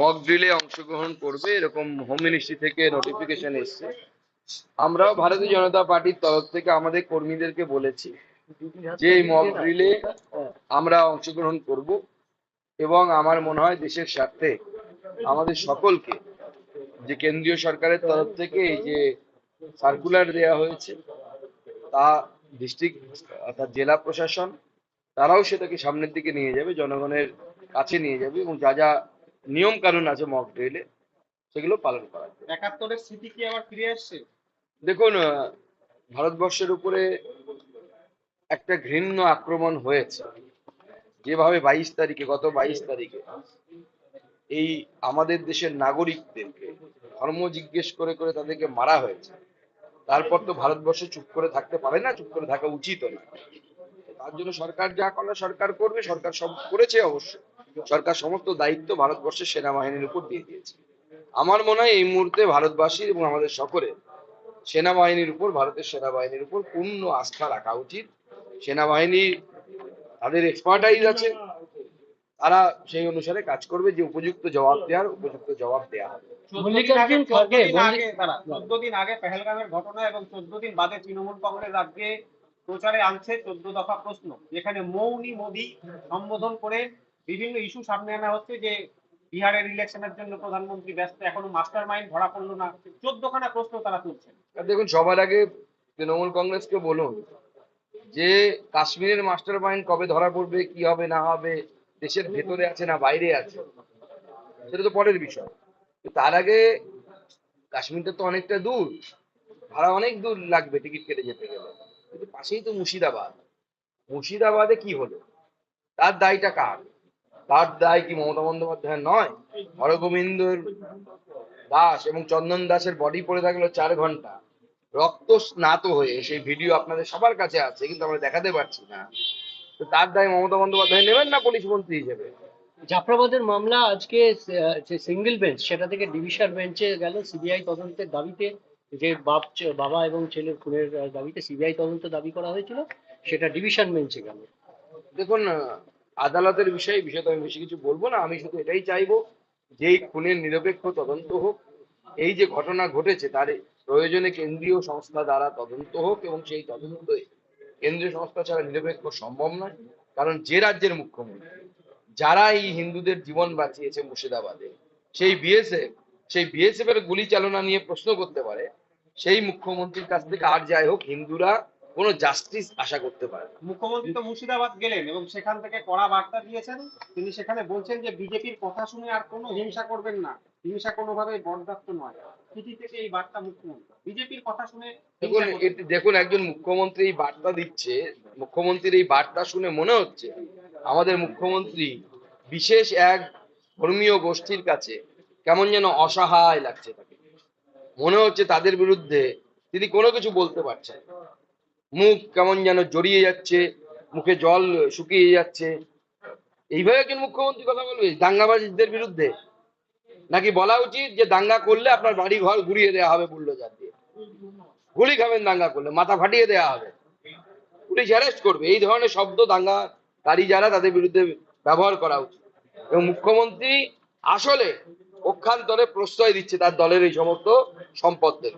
Mock ড্রিলে অংশগ্রহণ করবে, এরকম হোম মিনিস্ট্রি থেকে নোটিফিকেশন এসছে। আমরাও ভারতীয় জনতা পার্টির তরফ থেকে আমাদের কর্মীদেরকে বলেছি যে এই মক ড্রিলে আমরা অংশগ্রহণ করব এবং আমার মনে হয় দেশের স্বার্থে আমাদের সকলকে, যে কেন্দ্রীয় সরকারের তরফ থেকে এই যে সার্কুলার দেওয়া হয়েছে, তা ডিস্ট্রিক্ট অর্থাৎ জেলা প্রশাসন, তারাও সেটাকে সামনের দিকে নিয়ে যাবে, জনগণের কাছে নিয়ে যাবে এবং যা যা নিয়ম কানুন আছে মক ড্রিলে সেগুলো পালন করা একাত্তরের স্মৃতি কি আবার ফিরে আসছে? দেখুন ভারতবর্ষের উপরে একটা ঘৃণ্য আক্রমণ হয়েছে। যেভাবে বাইশ তারিখে গত বাইশ তারিখে এই আমাদের দেশের নাগরিকদেরকে ধর্ম জিজ্ঞেস করে করে তাদেরকে মারা হয়েছে তারপর তো ভারতবর্ষ চুপ করে থাকতে পারে না চুপ করে থাকা উচিত না তার জন্য সরকার যা করার সরকার করবে সরকার সব করেছে অবশ্য সরকার সমস্ত দায়িত্ব ভারতবর্ষের সেনাবাহিনীর উপর দিয়ে দিয়েছে। আমার মনে হয় এই মুহূর্তে ভারতবাসী এবং আমাদের সকলের সেনাবাহিনীর উপর ভারতের সেনাবাহিনীর উপর পূর্ণ আস্থা রাখা উচিত। সেনাবাহিনী তাদের এক্সপার্টাইজ আছে। তারা সেই অনুসারে কাজ করবে যে উপযুক্ত জবাব দেওয়ার উপযুক্ত জবাব দেওয়া হবে চোদ্দ দিন আগে চোদ্দ দিন আগে পেহেলগামের ঘটনা এবং চোদ্দ দিন বাদে তৃণমূল কংগ্রেস আজকে প্রচারে আনছে চোদ্দ দফা প্রশ্ন যেখানে মৌনি মোদী সম্বোধন করে বিভিন্ন ইস্যু সামনে আনা হচ্ছে যে বিহারের ইলেকশনের জন্য প্রধানমন্ত্রী ব্যস্ত, এখনও মাস্টার মাইন্ড ধরা পড়ল না। চোদ্দখানা প্রশ্ন তারা তুলছেন। দেখুন, সবার আগে তৃণমূল কংগ্রেসকে বলুন যে কাশ্মীরের মাস্টার মাইন্ড কবে ধরা পড়বে, কি হবে, না হবে, দেশের ভেতরে আছে না বাইরে আছে, সেটা তো পরের বিষয়। তার আগে কাশ্মীরটা তো অনেকটা দূর, ভাড়া অনেক দূর লাগবে টিকিট কেটে যেতে গেলে। কিন্তু পাশেই তো মুর্শিদাবাদ। মুর্শিদাবাদে কি হলো? তার দায়টা কার? তার দায় কি মমতা বন্দ্যোপাধ্যায়ের নয়? হরগোবিন্দর দাস এবং চন্দন দাসের বডি পড়ে থাকল চার ঘণ্টা। রক্ত স্নাত হয়ে সেই ভিডিও আপনাদের সবার কাছে আছে কিন্তু আমরা দেখাতে পারছি না। তো তার দায় মমতা বন্দ্যোপাধ্যায় নেবেন না পুলিশ মন্ত্রী হিসেবে? জাফরাবাদের মামলা আজকে যে সিঙ্গেল বেঞ্চ সেটা থেকে ডিভিশন বেঞ্চে গেল সিবিআই তদন্তের দাবিতে। যে বাপ বাবা এবং ছেলের খুনের দাবিতে সিবিআই তদন্ত দাবি করা হয়েছিল সেটা ডিভিশন বেঞ্চে গেল। দেখুন আদালতের বিষয়ে বিষয়ে আমি বেশি কিছু বলব না, আমি শুধু এটাই চাইব যে খুনের নিরপেক্ষ তদন্ত হোক, এই যে ঘটনা ঘটেছে তার প্রয়োজনে কেন্দ্রীয় সংস্থা দ্বারা তদন্ত হোক এবং সেই তদন্তে কেন্দ্রীয় সংস্থা ছাড়া নিরপেক্ষ সম্ভব নয়। কারণ যে রাজ্যের মুখ্যমন্ত্রী, যারা এই হিন্দুদের জীবন বাঁচিয়েছে মুর্শিদাবাদে, সেই বিএসএফ সেই বিএসএফ এর গুলি চালনা নিয়ে প্রশ্ন করতে পারে, সেই মুখ্যমন্ত্রীর কাছ থেকে আর যাই হোক, হিন্দুরা কোনো জাস্টিস আশা করতে পারে মুখ্যমন্ত্রী তো মুর্শিদাবাদ গেলেন এবং সেখান থেকে কড়া বার্তা দিয়েছেন। তিনি সেখানে বলছেন যে বিজেপির কথা শুনে আর কোনো হিংসা করবেন না। হিংসা কোনোভাবে বরদাস্ত নয়। চিঠি থেকে এই বার্তা মুখ্যমন্ত্রী। বিজেপির কথা শুনে দেখুন দেখুন একজন মুখ্যমন্ত্রী এই বার্তা দিচ্ছে। মুখ্যমন্ত্রীর এই বার্তা শুনে মনে হচ্ছে আমাদের মুখ্যমন্ত্রী বিশেষ এক ধর্মীয় গোষ্ঠীর কাছে কেমন যেন অসহায় লাগছে তাকে। মনে হচ্ছে তাদের বিরুদ্ধে তিনি কোনো কিছু বলতে পারছেন। মুখ কেমন যেন জড়িয়ে যাচ্ছে, মুখে জল শুকিয়ে যাচ্ছে। এইভাবে একজন মুখ্যমন্ত্রী কথা বলবে? দাঙ্গাবাজদের বিরুদ্ধে? নাকি বলা উচিত যে দাঙ্গা করলে আপনার বাড়ি ঘর ঘুরিয়ে দেওয়া হবে বুল্ডোজার দিয়ে? গুলি খাবেন দাঙ্গা করলে, মাথা ফাটিয়ে দেওয়া হবে। পুলিশ অ্যারেস্ট করবে। এই ধরনের শব্দ দাঙ্গা দাঙ্গাকারী যারা, তাদের বিরুদ্ধে ব্যবহার করা উচিত। এবং মুখ্যমন্ত্রী আসলে পক্ষান্তরে প্রশ্রয় দিচ্ছে তার দলের এই সমস্ত সম্পদদের